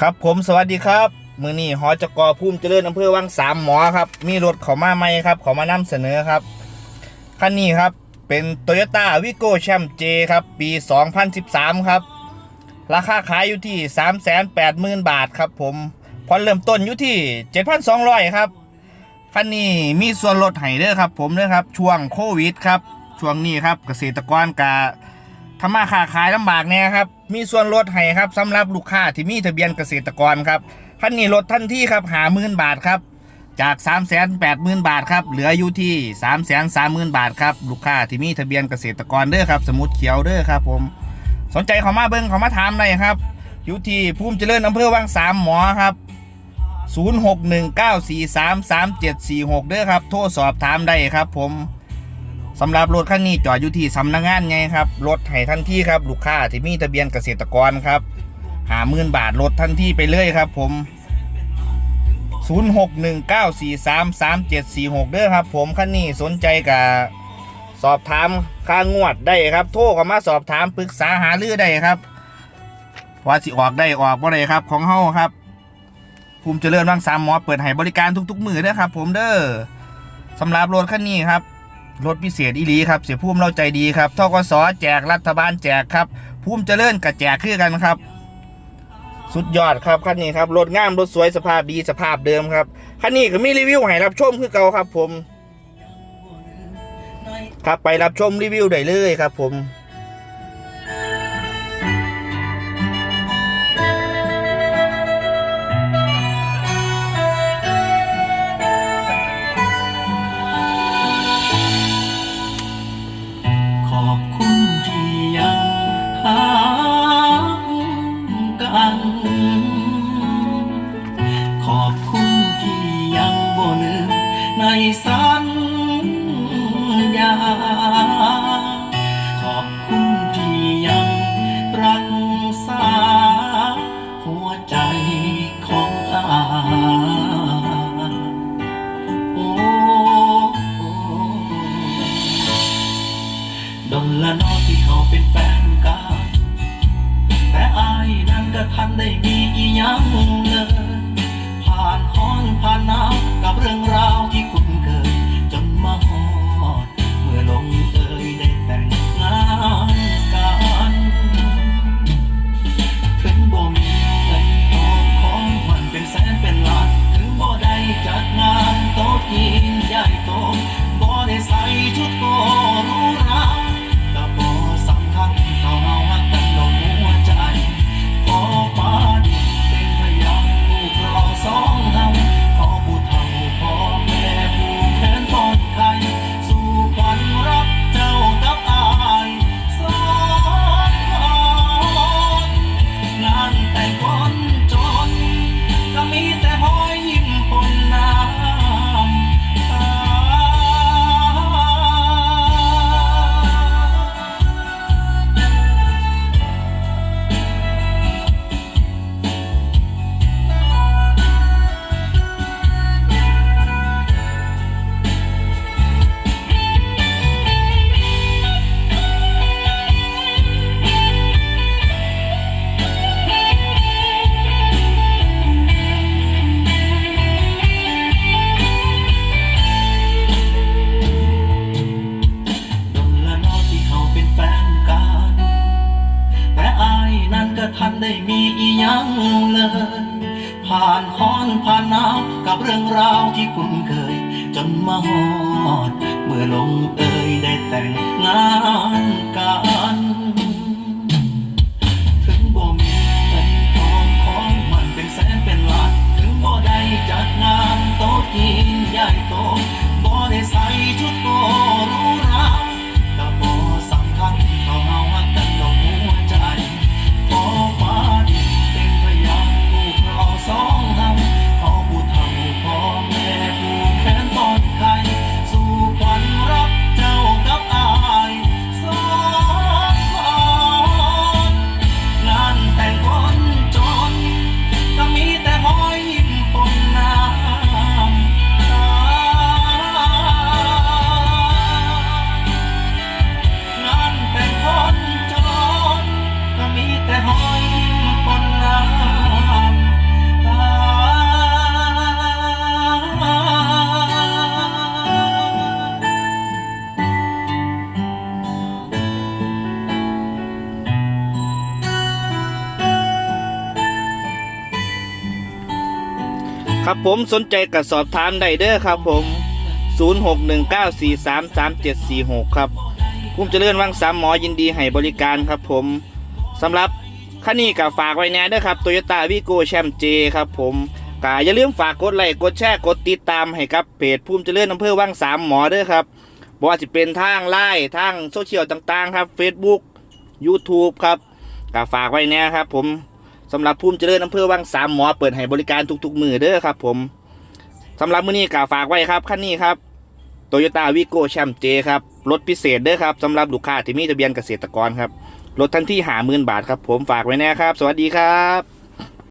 ครับผมสวัสดีครับ มือนี้หอจกอภูมิเจริญอำเภอวังสามหมอครับ มีรถเขามาใหม่ครับ เขามานำเสนอครับ คันนี้ครับเป็น Toyota v i g o Champ J ครับ ปี 2013 ครับ ราคาขายอยู่ที่ 380,000 บาทครับผมผ่อเริ่มต้นอยู่ที่ 7,200 ครับ คันนี้มีส่วนลดให้เด้อครับ ผมเด้อครับ ช่วงโควิดครับ ช่วงนี้ครับเกษตรกรกา ทำมาค้าขายลำบากเนี่ยครับ มีส่วนลดให้ครับสำหรับลูกค้าที่มีทะเบียนเกษตรกรครับคันนี้ลดทันทีครับหาหมื่นบาทครับ จาก3 8 0 0 0 0 บาทครับ เหลืออยู่ที่3 3 0 0 0 0 บาทครับ ลูกค้าที่มีทะเบียนเกษตรกรเด้อครับ สมุดเขียวเด้อครับ ผม สนใจเขามาเบิ้งเขามาถามได้ครับ อยู่ที่ภูมิเจริญอำเภอวังสามหมอครับ0619433746เด้อครับ โทรสอบถามได้ครับ ผม สำหรับรถคันนี้จอดอยู่ที่สำนักงานไงครับ รถให้ทันที่ครับ ลูกค้าที่มีทะเบียนเกษตรกรครับหาหมื่นบาทรถทันที่ไปเลยครับ ผม 0619433746 เด้อครับ ผมคันนี้สนใจกับสอบถามค่างวดได้ครับ โทรเข้ามาสอบถามปรึกษาหารือได้ครับว่าสิออกได้ออกบ่ได้ครับ ของเฮาครับ ภูมิเจริญวังสามหมอเปิดให้บริการทุกๆมือเด้อครับ ผมเด้อสำหรับรถคันนี้ครับ รถพิเศษอีหลีครับ เสียภูมิเราใจดีครับทกสแจกรัฐบาลแจกครับภูมิเจริญกับแจกคือกันครับ สุดยอดครับคันนี้ครับรถงามรถสวยสภาพดีสภาพเดิมครับคันนี้ก็มีรีวิวให้รับชมคือเก่าครับผม ครับไปรับชมรีวิวได้เลยครับผม ในสัญญา ขอบคุณที่ยังรักษา หัวใจของอาโอ้โอ้ดนละนอที่เขาเป็นแฟนกันแต่อายนั้นก็ทันได้มีอีหยังเลยานฮ้อนผ่านหนาวกับเรื่องราวที่คุณ ผ่านฮ้อนผ่านหนาวกับเรื่องราวที่คุ้นเคย จนมาฮอด เมื่อลงเอยได้แต่งงาน ครับผมสนใจกับสอบถามได้เด้อครับผม 0619433746 ครับพุ่มเจริญวังสามหมอยินดีให้บริการครับผมสำหรับคันนี้กับฝากไว้แน่เด้อครับโตโยต้าวีโก้แชมเจครับผมกาอย่าลืมฝากกดไลค์กดแชร์กดติดตามให้กับเพจภูมิเจริญอำเภอวังสามหมอเด้อครับบ่ว่าจะเป็นทางไลน์ทางโซเชียลต่างๆ ครับ Facebook YouTube ครับก็ฝากไว้แน่ครับผม สำหรับภูมิเจริญอำเภอวังสามหมอเปิดให้บริการทุกๆมือเด้อครับ ผมสำหรับมื้อนี้ก็ฝากไว้ครับคันนี้ครับโตโยต้าวีโก้แชมเจครับรถพิเศษเด้อครับสำหรับลูกค้าที่มีทะเบียนเกษตรกรครับรถทันที่หาหมื่นบาทครับ ผมฝากไว้แน่ครับ สวัสดีครับ